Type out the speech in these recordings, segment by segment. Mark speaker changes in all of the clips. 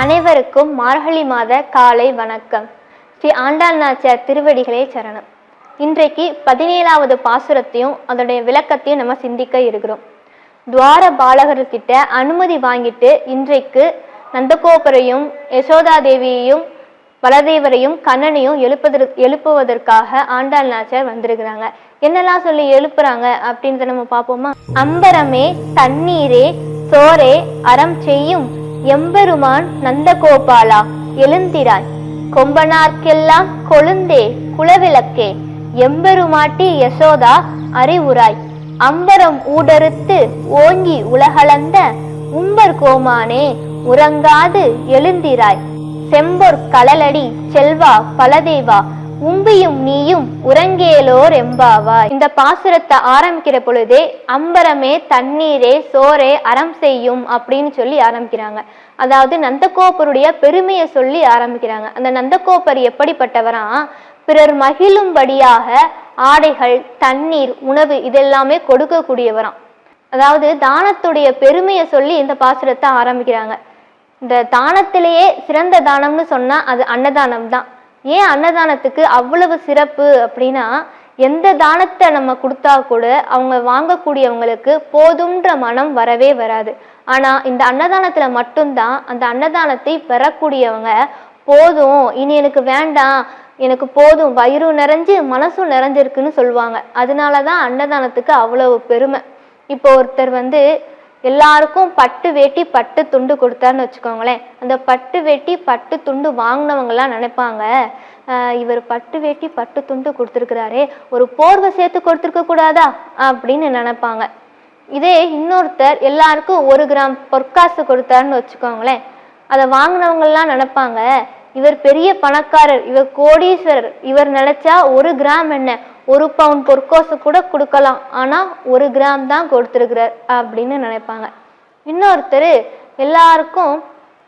Speaker 1: அனைவருக்கும் மார்கழி மாத காலை வணக்கம். ஸ்ரீ ஆண்டாள் நாச்சியார் திருவடிகளே சரணம். இன்றைக்கு பதினேழாவது பாசுரத்தையும் அதோடைய விளக்கத்தையும் நம்ம சிந்திக்க இருக்கிறோம். துவார பாலகர்கிட்ட அனுமதி வாங்கிட்டு இன்றைக்கு நந்தகோபரையும் யசோதா தேவியையும் பலதேவரையும் கண்ணனையும் எழுப்பதற்கு எழுப்புவதற்காக ஆண்டாள் நாச்சியார் வந்திருக்கிறாங்க. என்னெல்லாம் சொல்லி எழுப்புறாங்க அப்படின்றத நம்ம பார்ப்போமா? அம்பரமே தண்ணீரே சோரே அறம் செய்யும் எம்பெருமான் நந்தகோபாலா எழுந்திராய். கொம்பனார்க்கெல்லாம் கொழுந்தே குலவிளக்கே. எம்பெருமாட்டி யசோதா அறிவுராய் அம்பரம் ஊடறுத்து ஓங்கி உலகளந்த உம்பர் கோமானே உறங்காது எழுந்திராய். செம்பொற் கலலடி செல்வா பலதேவா உம்பியும் நீயும் உறங்கேலோர் எம்பாவா இந்த பாசுரத்தை ஆரம்பிக்கிற பொழுதே அம்பரமே தண்ணீரே சோரே அறம் செய்யும் அப்படின்னு சொல்லி ஆரம்பிக்கிறாங்க. அதாவது நந்தகோபருடைய பெருமையை சொல்லி ஆரம்பிக்கிறாங்க. அந்த நந்தகோபர் எப்படிப்பட்டவரா? பிறர் மகிழும்படியாக ஆடைகள் தண்ணீர் உணவு இதெல்லாமே கொடுக்கக்கூடியவராம் அதாவது தானத்துடைய பெருமையை சொல்லி இந்த பாசுரத்தை ஆரம்பிக்கிறாங்க. இந்த தானத்திலேயே சிறந்த தானம்னு சொன்னா அது அன்னதானம் தான். ஏன் அன்னதானத்துக்கு அவ்வளவு சிறப்பு அப்படின்னா எந்த தானத்தை நம்ம கொடுத்தா கூட அவங்க வாங்கக்கூடியவங்களுக்கு போதுன்ற மனம் வரவே வராது. ஆனால் இந்த அன்னதானத்தில் மட்டும்தான் அந்த அன்னதானத்தை பெறக்கூடியவங்க போதும். இனி எனக்கு வேண்டாம். எனக்கு போதும். வயிறும் நிறைஞ்சு மனசும் நிறைஞ்சிருக்குன்னு சொல்லுவாங்க. அதனால தான் அன்னதானத்துக்கு அவ்வளவு பெருமை. இப்போ ஒருத்தர் வந்து எல்லாருக்கும் பட்டு வேட்டி பட்டு துண்டு கொடுத்தாருன்னு வச்சுக்கோங்களேன். அந்த பட்டு வேட்டி பட்டு துண்டு வாங்கினவங்கலாம் நினைப்பாங்க இவர் பட்டு வேட்டி பட்டு துண்டு கொடுத்துருக்கிறாரே. ஒரு போர்வை சேர்த்து கொடுத்துருக்க கூடாதா அப்படின்னு நினைப்பாங்க. இதே இன்னொருத்தர் எல்லாருக்கும் ஒரு கிராம் பொற்காசு கொடுத்தாருன்னு வச்சுக்கோங்களேன். அதை வாங்கினவங்கலாம் நினைப்பாங்க இவர் பெரிய பணக்காரர் இவர் கோடீஸ்வரர் இவர் நினைச்சா ஒரு கிராம் என்ன? ஒரு பவுன் பொற்கோசு கூட கொடுக்கலாம். ஆனால் ஒரு கிராம் தான் கொடுத்துருக்கிறார் அப்படின்னு நினைப்பாங்க. இன்னொருத்தர் எல்லாருக்கும்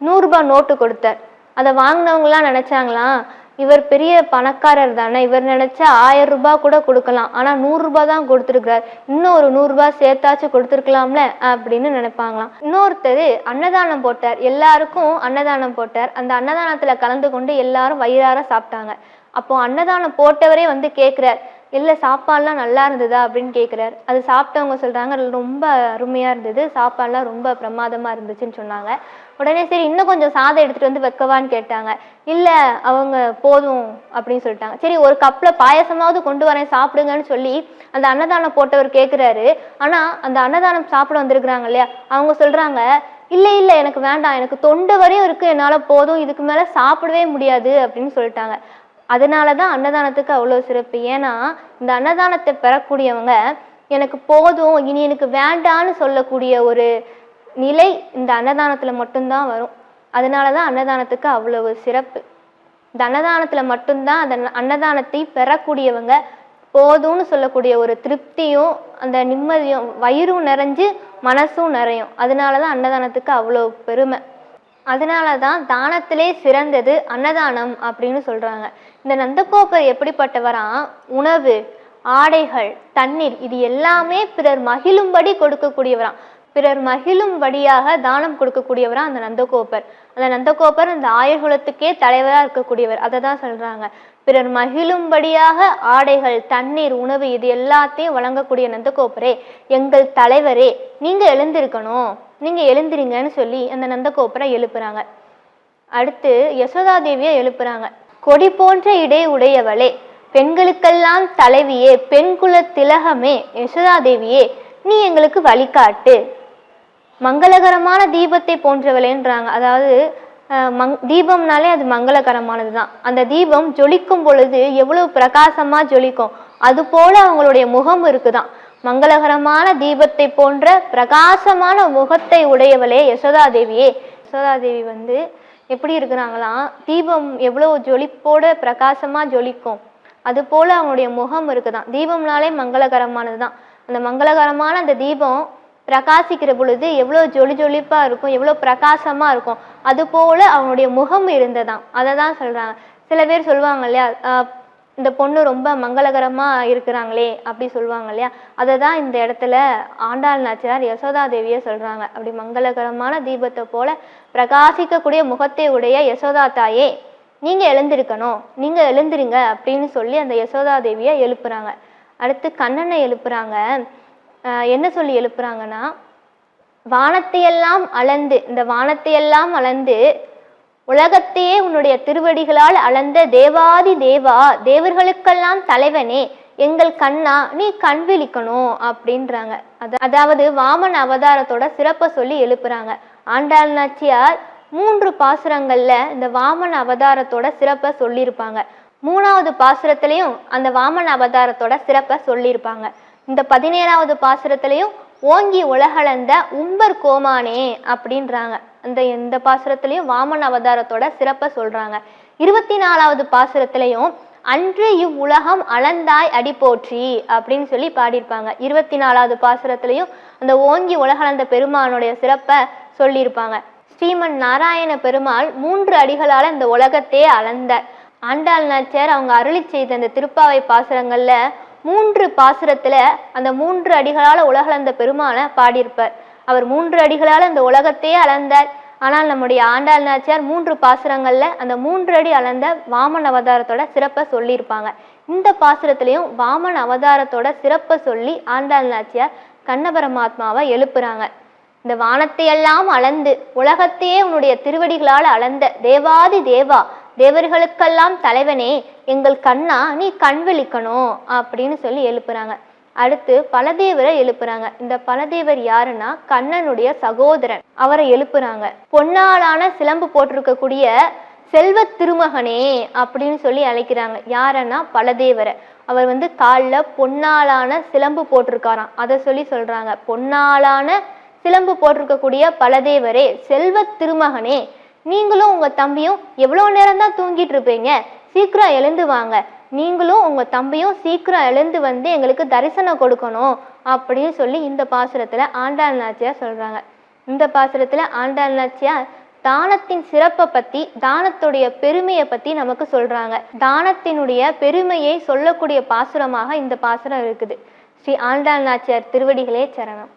Speaker 1: நூறுரூபா நோட்டு கொடுத்தார். அதை வாங்கினவங்களாம் நினைச்சாங்களாம் இவர் பெரிய பணக்காரர் தானே. இவர் நினைச்சா ஆயிரம் ரூபாய் கூட கொடுக்கலாம். ஆனா நூறு ரூபாய் தான் கொடுத்துருக்கிறார். இன்னும் ஒரு நூறு ரூபாய் சேர்த்தாச்சும் கொடுத்துருக்கலாம்ல அப்படின்னு நினைப்பாங்களாம். இன்னொருத்தர் அன்னதானம் போட்டார். எல்லாருக்கும் அன்னதானம் போட்டார். அந்த அன்னதானத்துல கலந்து கொண்டு எல்லாரும் வயிறார சாப்பிட்டாங்க. அப்போ அன்னதானம் போட்டவரே வந்து கேட்குறார் இல்லை சாப்பாடுலாம் நல்லா இருந்ததா? அப்படின்னு கேட்குறாரு அது சாப்பிட்டவங்க சொல்கிறாங்க ரொம்ப அருமையாக இருந்தது. சாப்பாடுலாம் ரொம்ப பிரமாதமாக இருந்துச்சுன்னு சொன்னாங்க. உடனே சரி இன்னும் கொஞ்சம் சாதம் எடுத்துகிட்டு வந்து வைக்கவான்னு கேட்டாங்க. இல்லை அவங்க போதும் அப்படின்னு சொல்லிட்டாங்க. சரி ஒரு கப்பில் பாயசமாவது கொண்டு வரேன் சாப்பிடுங்கன்னு சொல்லி அந்த அன்னதானம் போட்டவர் கேட்குறாரு ஆனால் அந்த அன்னதானம் சாப்பிட வந்திருக்கிறாங்க இல்லையா? அவங்க சொல்கிறாங்க இல்லை இல்லை எனக்கு வேண்டாம். எனக்கு தொண்டை வரையும் இருக்குது என்னால் போதும். இதுக்கு மேலே சாப்பிடவே முடியாது அப்படின்னு சொல்லிட்டாங்க. அதனால தான் அன்னதானத்துக்கு அவ்வளோ சிறப்பு. ஏன்னா இந்த அன்னதானத்தை பெறக்கூடியவங்க எனக்கு போதும் இனி எனக்கு வேண்டான்னு சொல்லக்கூடிய ஒரு நிலை இந்த அன்னதானத்தில் மட்டும்தான் வரும். அதனால தான் அன்னதானத்துக்கு அவ்வளவு சிறப்பு. இந்த அன்னதானத்தில் மட்டும்தான் அந்த அன்னதானத்தை பெறக்கூடியவங்க போதும்னு சொல்லக்கூடிய ஒரு திருப்தியும் அந்த நிம்மதியும் வயிறும் நிறைஞ்சு மனசும் நிறையும். அதனால தான் அன்னதானத்துக்கு அவ்வளோ பெருமை. அதனால தான் தானத்திலே சிறந்தது அன்னதானம் அப்படின்னு சொல்கிறாங்க இந்த நந்தகோபர் எப்படிப்பட்டவரா? உணவு ஆடைகள் தண்ணீர் இது எல்லாமே பிறர் மகிழும்படி கொடுக்கக்கூடியவராம் பிறர் மகிழும்படியாக தானம் கொடுக்கக்கூடியவரா அந்த நந்தகோபர் அந்த நந்தகோபர் அந்த ஆயுர்குலத்துக்கே தலைவராக இருக்கக்கூடியவர். அதை தான் சொல்றாங்க. பிறர் மகிழும்படியாக ஆடைகள் தண்ணீர் உணவு இது எல்லாத்தையும் வழங்கக்கூடிய நந்தகோபரே எங்கள் தலைவரே நீங்க எழுந்திருக்கணும். நீங்க எழுந்திருங்கன்னு சொல்லி அந்த நந்தகோபரை எழுப்புறாங்க. அடுத்து யசோதா தேவியை எழுப்புறாங்க. கொடி போன்ற இடை உடையவளே பெண்களுக்கெல்லாம் தலைவியே பெண்குல திலகமே யசோதாதேவியே நீ எங்களுக்கு வழிகாட்டு. மங்களகரமான தீபத்தை போன்றவளேன்றாங்க. அதாவது மங் தீபம்னாலே அது மங்களகரமானது தான் அந்த தீபம் ஜொலிக்கும் பொழுது எவ்வளவு பிரகாசமாக ஜொலிக்கும். அது போல அவங்களுடைய முகம் இருக்குதான். மங்களகரமான தீபத்தை போன்ற பிரகாசமான முகத்தை உடையவளே யசோதாதேவியே. யசோதாதேவி வந்து எப்படி இருக்கிறாங்களாம் தீபம் எவ்வளோ ஜொலிப்போட பிரகாசமாக ஜொலிக்கும். அது போல் அவங்களுடைய முகம் இருக்குதான். தீபம்னாலே மங்களகரமானது தான் அந்த மங்களகரமான அந்த தீபம் பிரகாசிக்கிற பொழுது எவ்வளோ ஜொலி ஜொலிப்பாக இருக்கும் எவ்வளோ பிரகாசமாக இருக்கும். அது போல் அவனுடைய முகம் இருந்ததாம். அதை தான் சொல்கிறாங்க சில பேர் சொல்லுவாங்க இல்லையா இந்த பொண்ணு ரொம்ப மங்களகரமாக இருக்கிறாங்களே அப்படி சொல்லுவாங்க இல்லையா? அதை தான் இந்த இடத்துல ஆண்டாள் நாச்சியார் யசோதா தேவியை சொல்கிறாங்க அப்படி மங்களகரமான தீபத்தை போல பிரகாசிக்கக்கூடிய முகத்தை உடைய யசோதா தாயே நீங்கள் எழுந்திருக்கணும். நீங்கள் எழுந்திருங்க அப்படின்னு சொல்லி அந்த யசோதா தேவியை எழுப்புறாங்க. அடுத்து கண்ணனை எழுப்புறாங்க. என்ன சொல்லி எழுப்புறாங்கன்னா வானத்தையெல்லாம் அளந்து இந்த வானத்தையெல்லாம் அளந்து உலகத்தையே உன்னுடைய திருவடிகளால் அளந்த தேவாதி தேவா தேவர்களுக்கெல்லாம் தலைவனே எங்கள் கண்ணா நீ கண் விழிக்கணும் அப்படின்றாங்க. அதாவது வாமன் அவதாரத்தோட சிறப்பை சொல்லி எழுப்புறாங்க. ஆண்டாள் நாச்சியார் மூன்று பாசுரங்கள்ல இந்த வாமன் அவதாரத்தோட சிறப்பை சொல்லியிருப்பாங்க. மூணாவது பாசுரத்திலையும் அந்த வாமன் அவதாரத்தோட சிறப்பை சொல்லியிருப்பாங்க. இந்த பதினேழாவது பாசுரத்திலையும் ஓங்கி உலகளந்த உம்பர் கோமானே அப்படின்றாங்க. அந்த இந்த பாசுரத்திலையும் வாமன் அவதாரத்தோட சிறப்பை சொல்றாங்க. இருபத்தி நாலாவது பாசுரத்திலையும் அன்று இவ்வுலகம் அளந்தாய் அடி போற்றி அப்படின்னு சொல்லி பாடியிருப்பாங்க. இருபத்தி நாலாவது பாசுரத்திலையும் அந்த ஓங்கி உலகளந்த பெருமானுடைய சிறப்பை சொல்லியிருப்பாங்க. ஸ்ரீமன் நாராயண பெருமாள் மூன்று அடிகளால் இந்த உலகத்தையே அளந்தார் ஆண்டாள் நாச்சியார் அவங்க அருளி செய்த அந்த திருப்பாவை பாசுரங்கள்ல மூன்று பாசுரத்துல அந்த மூன்று அடிகளால் உலகளந்த பெருமானை பாடியிருப்பார். அவர் மூன்று அடிகளால் அந்த உலகத்தையே அளந்தார். ஆனால் நம்முடைய ஆண்டாள் நாச்சியார் மூன்று பாசுரங்களில் அந்த மூன்று அடி அளந்த வாமன் அவதாரத்தோட சிறப்பை சொல்லியிருப்பாங்க. இந்த பாசுரத்திலையும் வாமன் அவதாரத்தோட சிறப்பை சொல்லி ஆண்டாள் நாச்சியார் கண்ணபரமாத்மாவை எழுப்புறாங்க. இந்த வானத்தையெல்லாம் அளந்து உலகத்தையே உன்னுடைய திருவடிகளால் அளந்த தேவாதி தேவா தேவர்களுக்கெல்லாம் தலைவனே எங்கள் கண்ணா நீ கண் விழிக்கணும் அப்படின்னு சொல்லி எழுப்புறாங்க. அடுத்து பலதேவரை எழுப்புறாங்க. இந்த பலதேவர் யாருன்னா கண்ணனுடைய சகோதரன். அவரை எழுப்புறாங்க. பொன்னாலான சிலம்பு போட்டிருக்கக்கூடிய செல்வ திருமகனே அப்படின்னு சொல்லி அழைக்கிறாங்க. யாரன்னா பலதேவரை. அவர் வந்து காலில் பொன்னாலான சிலம்பு போட்டிருக்காராம். அதை சொல்லி சொல்றாங்க. பொன்னாலான சிலம்பு போட்டிருக்கக்கூடிய பலதேவரே செல்வ திருமகனே நீங்களும் உங்க தம்பியும் எவ்வளோ நேரம் தான் தூங்கிட்டு இருப்பீங்க? சீக்கிரம் எழுந்து வாங்க. நீங்களும் உங்க தம்பியும் சீக்கிரம் எழுந்து வந்து எங்களுக்கு தரிசனம் கொடுக்கணும் அப்படின்னு சொல்லி இந்த பாசுரத்துல ஆண்டாள் நாச்சியார் சொல்றாங்க. இந்த பாசுரத்துல ஆண்டாள் நாச்சியார் தானத்தின் சிறப்பை பத்தி தானத்துடைய பெருமையை பத்தி நமக்கு சொல்றாங்க. தானத்தினுடைய பெருமையை சொல்லக்கூடிய பாசுரமாக இந்த பாசுரம் இருக்குது. ஸ்ரீ ஆண்டாள் நாச்சியார் திருவடிகளே சரணம்.